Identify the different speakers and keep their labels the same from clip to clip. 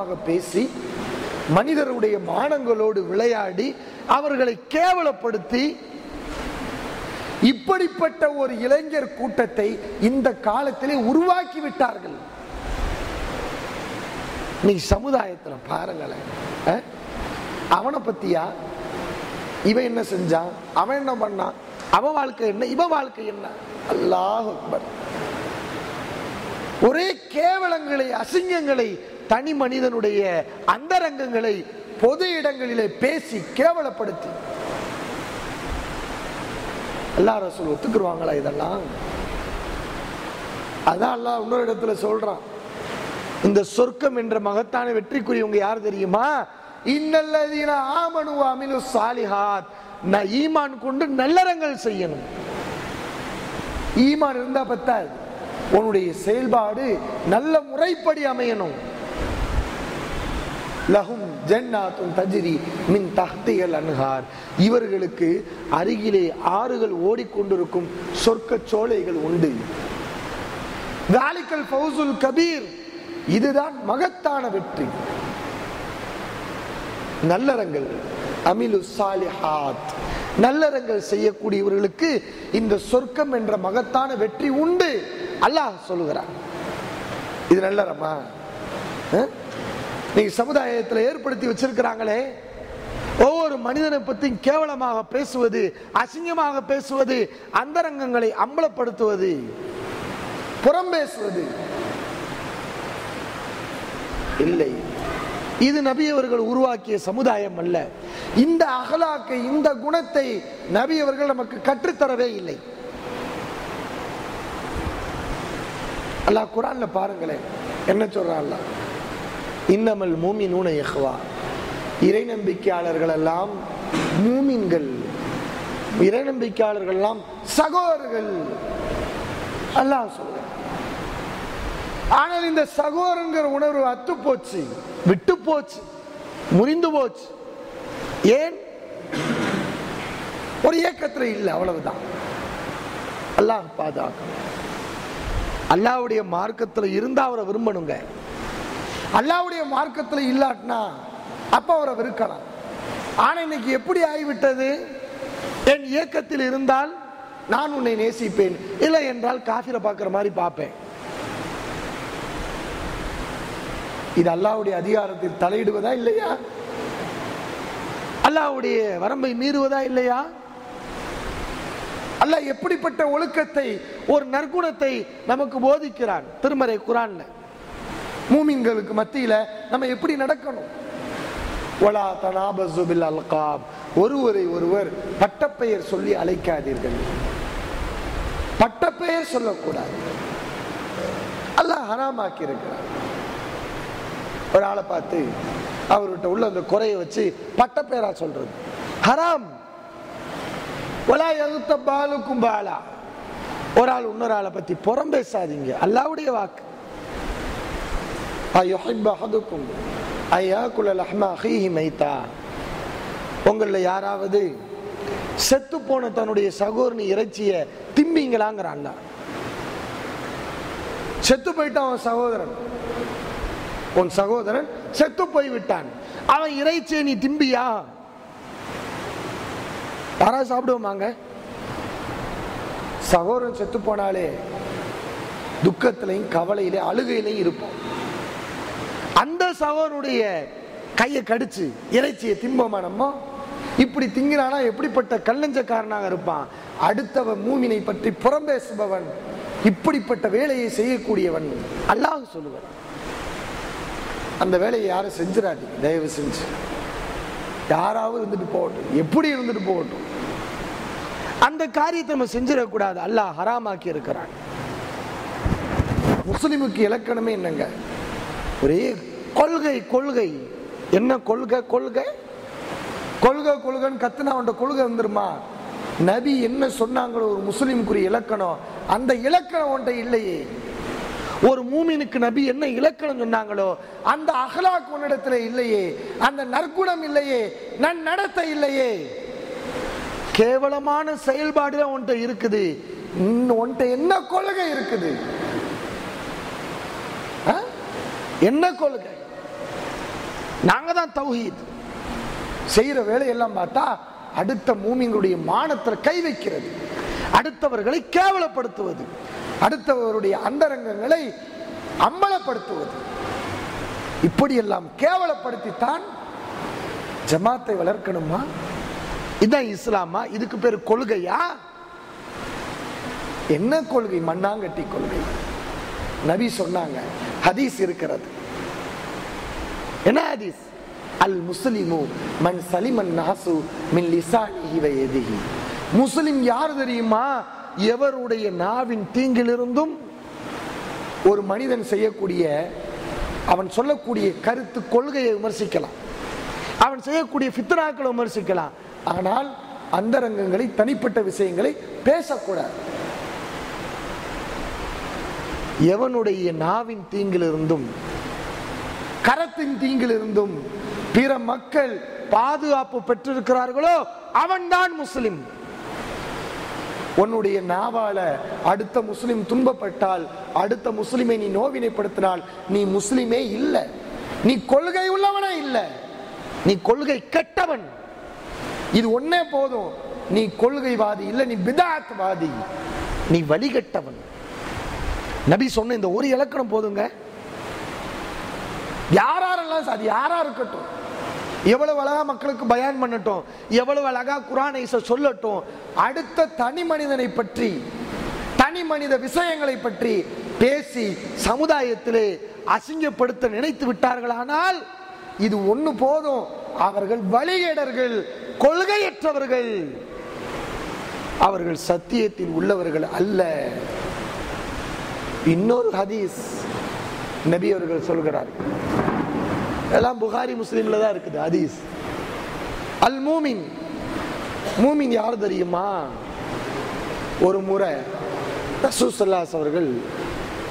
Speaker 1: பேசி மனிதருடைய மானங்களோடு விளையாடி அவர்களை கேவலப்படுத்தி இப்படிப்பட்ட ஒரு இளைஞர் கூட்டத்தை இந்த காலத்திலே உருவாக்கி விட்டார்கள். நீ சமுதாயத்தில் பாருங்களேன் அவனை பத்தியா? இவன் என்ன செஞ்சான்? அவன் என்ன பண்ணான்? அவன் வாழ்க்கை என்ன? இவன் வாழ்க்கை என்ன? அல்லாஹ் ஒரே கேவலங்களை அசிங்கங்களை தனி மனிதனுடைய அந்தரங்கங்களை பொது இடங்களிலே பேசி கேவலப்படுத்தி எல்லாரும் ரசூல் ஒத்துக்குருவாங்களா இதெல்லாம்? அதான் அல்லா இன்னொரு இடத்துல சொல்றான். இந்த சொர்க்கம் என்ற மகத்தான வெற்றிக்குரியவங்க யார் தெரியுமா? இன்னல்லதீன ஆமனு அமினு சாலிஹாத். நான் ஈமான் கொண்டு நல்லறங்கள் செய்யணும். ஈமான் இருந்தா பத்தாது. உன்னுடைய செயல்பாடு நல்ல முறைப்படி அமையணும். லஹும் ஜன்னாத்தும் தஜிரி மின் தஹ்திகள் அன்ஹார். இவர்களுக்கு அருகிலே ஆறுகள் ஓடிக்கொண்டிருக்கும் சொர்க்க சோலைகள் உண்டு. தாலிக்கல் ஃபவுசுல் கபீர் இதுதான் மகத்தான வெற்றி. நல்லறங்கள் அமிலு சாலிஹாத். நல்லறங்கள் செய்யக்கூடியவர்களுக்கு இந்த சொர்க்கம் என்ற மகத்தான வெற்றி உண்டு. அல்லாஹ் சொல்லுகிறான். இது நல்லறமா? இன்னைக்கு நீங்க சமுதாயத்தில் ஏற்படுத்தி வச்சிருக்கிறாங்களே ஒவ்வொரு மனிதனை பற்றியும் கேவலமாக பேசுவது அசிங்கமாக பேசுவது அந்தரங்கங்களை அம்பலப்படுத்துவது புறம் பேசுவது. இல்லை. இது நபியவர்கள் உருவாக்கிய சமுதாயம் அல்ல. இந்த அகலாக்கை இந்த குணத்தை நபியவர்கள் நமக்கு கற்றுத்தரவே இல்லை. அல்லாஹ் குரான்ல பாருங்களேன். என்ன சொல்றான் அல்லாஹ்? இன்னமல் மூமி நூன எஹ்வா இறை நம்பிக்கையாளர்கள் எல்லாம் மூமின்கள். இறை நம்பிக்கையாளர்கள் எல்லாம் சகோதரர்கள். அல்லாஹ் சொல்ற ஆனால் இந்த சகோதரங்கிற உணர்வு அத்து போச்சு விட்டு போச்சு முறிந்து போச்சு. ஏன்? ஒரு இயக்கத்துல இல்லை அவ்வளவுதான். அல்லாஹ் பாதுகாக்கணும் அல்லாவுடைய மார்க்கத்தில் இருந்தா அவரை விரும்பணுங்க. அல்லாவுடைய மார்க்கத்தில் இல்லாட்டினா அப்போ அவரை வெறுக்கலாம். ஆனால் இன்னைக்கு எப்படி ஆகிவிட்டது? என் இயக்கத்தில் இருந்தால் நான் உன்னை நேசிப்பேன். இல்லை என்றால் காஃபிரை பார்க்குற மாதிரி பார்ப்பேன். இது அல்லாவுடைய அதிகாரத்தில் தலையிடுவதா இல்லையா? அல்லாவுடைய வரம்பை மீறுவதா இல்லையா? அல்லாஹ் எப்படிப்பட்ட ஒழுக்கத்தை ஒரு நற்குணத்தை நமக்கு போதிக்கிறான். திருமறை குரான்ல. மூமின்களுக்கு மத்தியில நம்ம எப்படி நடக்கணும்? ஒலா தனாபசு அல்காப். ஒருவரை ஒருவர் பட்டப்பெயர் சொல்லி அழைக்காதீர்கள். பட்டப்பெயர் சொல்லக்கூடாது. அல்லாஹ் ஹராமாக்கி இருக்கிறார் ஒரு ஆளை பார்த்து அவர்கிட்ட உள்ள அந்த குறைய வச்சு பட்டப்பெயரா சொல்றது. ஹராம். ஒலா எகுத்த பாலுக்கும் பாலா. ஒரு ஆள் இன்னொரு ஆளை பத்தி புறம் பேசாதீங்க. அல்லாவுடைய வாக்கு. அய்யுஹிப்ப அஹதுக்கும் ஐயாக்குல லஹ்ம அஹீஹி மைத்தா உங்களில் யாராவது செத்து போன தன்னுடைய சகோதரனி இறைச்சிய திம்பிங்களாங்கிறான் செத்து போயிட்டான் அவன் சகோதரன். உன் சகோதரன் செத்து போய் விட்டான் அவன் இறைச்சியை நீ திம்பியா? யாராவது சாப்பிடுவோமாங்க? சகோதரன் செத்து போனாலே துக்கத்திலையும் கவலையிலையும் அழுகையிலையும் இருப்போம் சகோனுடைய கையை கடிச்சு இறைச்சியை திம்போமா நம்ம? இப்படி திங்கிறானா எப்படிப்பட்ட கல்லஞ்சக்காரனாக இருப்பான்? அடுத்தவன் மூமினை பற்றி புறம் பேசுபவன் இப்படிப்பட்ட வேலையை செய்யக்கூடியவன் அல்லாஹ் சொல்லுவன். அந்த வேலையை யாரும் செஞ்சிடாதீங்க தயவு செஞ்சு. யாராவது இருந்துட்டு போகட்டும் எப்படி இருந்துட்டு போகட்டும். அந்த காரியத்தை நம்ம செஞ்சிடக்கூடாது அல்லாஹ் ஹராமாக்கி இருக்கிறான். முஸ்லிமுக்கு இலக்கணமே என்னங்க? ஒரே கொள்கை கொள்கை. என்ன கொள்கை கொள்கை? கொள்கை கொள்கைன்னு கத்துனா அவன் கொள்கை வந்துருமா? நபி என்ன சொன்னாங்களோ ஒரு முஸ்லீமுக்குரிய இலக்கணம். அந்த இலக்கணம் ஒன்றை இல்லையே. ஒரு மூமினுக்கு நபி என்ன இலக்கணம் சொன்னாங்களோ அந்த அகலாக் உன்னிடத்துல இல்லையே. அந்த நற்குணம் இல்லையே. நன் நடத்தை இல்லையே. கேவலமான செயல்பாடு தான் உன்ட்ட இருக்குது இன்னும் என்ன கொள்கை இருக்குது? என்ன கொள்கை? நாங்க தான் தௌஹீத். செய்யற வேலையெல்லாம் பார்த்தா அடுத்த மூமிங்களுடைய மானத்துல கை வைக்கிறது. அடுத்தவர்களை கேவலப்படுத்துவது. அடுத்தவருடைய அந்தரங்கங்களை அம்பலப்படுத்துவது. இப்படியெல்லாம் கேவலப்படுத்தித்தான் ஜமாத்தை வளர்க்கணுமா? இதான் இஸ்லாமா? இதுக்கு பேர் கொள்கையா? என்ன கொள்கை? மண்ணாங்கட்டி கொள்கை. நபி சொன்னாங்க ஹதீஸ் இருக்கிறது. என்ன ஹதீஸ்? அல் முஸ்லிமு மன் சலிமன் நாசு மின் லிசானிஹி வ யதிஹி முஸ்லிம் யார் தெரியுமா? எவருடைய நாவின் தீங்கிலிருந்தும் ஒரு மனிதன் செய்யக்கூடிய அவன் சொல்லக்கூடிய கருத்து கொள்கையை விமர்சிக்கலாம். அவன் செய்யக்கூடிய ஃபித்னாக்களை விமர்சிக்கலாம். ஆனால் அந்தரங்கங்களை தனிப்பட்ட விஷயங்களை பேசக்கூடாது. எவனுடைய நாவின் தீங்கிலிருந்தும் கரத்தின் தீங்கிலிருந்தும் பிற மக்கள் பாதுகாப்பு பெற்றிருக்கிறார்களோ அவன்தான் முஸ்லிம். உன்னுடைய நாவால அடுத்த முஸ்லிம் துன்பப்பட்டால் அடுத்த முஸ்லிமை நீ நோவினைப்படுத்தினால் நீ முஸ்லிமே இல்லை. நீ கொள்கை உள்ளவனே இல்லை. நீ கொள்கை கெட்டவன். இது ஒன்னே போதும். நீ கொள்கைவாதி இல்லை நீ பிதாத்வாதி. நீ வழிகட்டவன். நபி சொன்ன இந்த ஒரு இலக்கணம் போதுங்க. யாரெல்லாம் அது யாரா இருக்கட்டும் எவ்வளவு அழகா மக்களுக்கு பயான் பண்ணட்டும் எவ்வளவு அழகா குரானை சொல்லட்டும் அடுத்த தனி மனிதனை பற்றி தனி மனித விஷயங்களை பற்றி பேசி சமுதாயத்திலே அசிங்கப்படுத்த நினைத்து விட்டார்களானால் இது ஒண்ணு போதும். அவர்கள் வழிகேடர்கள் கொள்கையற்றவர்கள். அவர்கள் சத்தியத்தில் உள்ளவர்கள் அல்ல. இன்னொரு ஹதீஸ் நபி அவர்கள் சொல்கிறார். எல்லாம் புகாரி முஸ்லீம்ல தான் இருக்குது ஹதீஸ். அல் மூமின் மூமின் யார் தெரியுமா? ஒரு முறை ரசூசல்லாஸ் அவர்கள்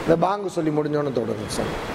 Speaker 1: இந்த பாங்கு சொல்லி முடிஞ்சோன்னு தொடர்ந்து சொன்னார்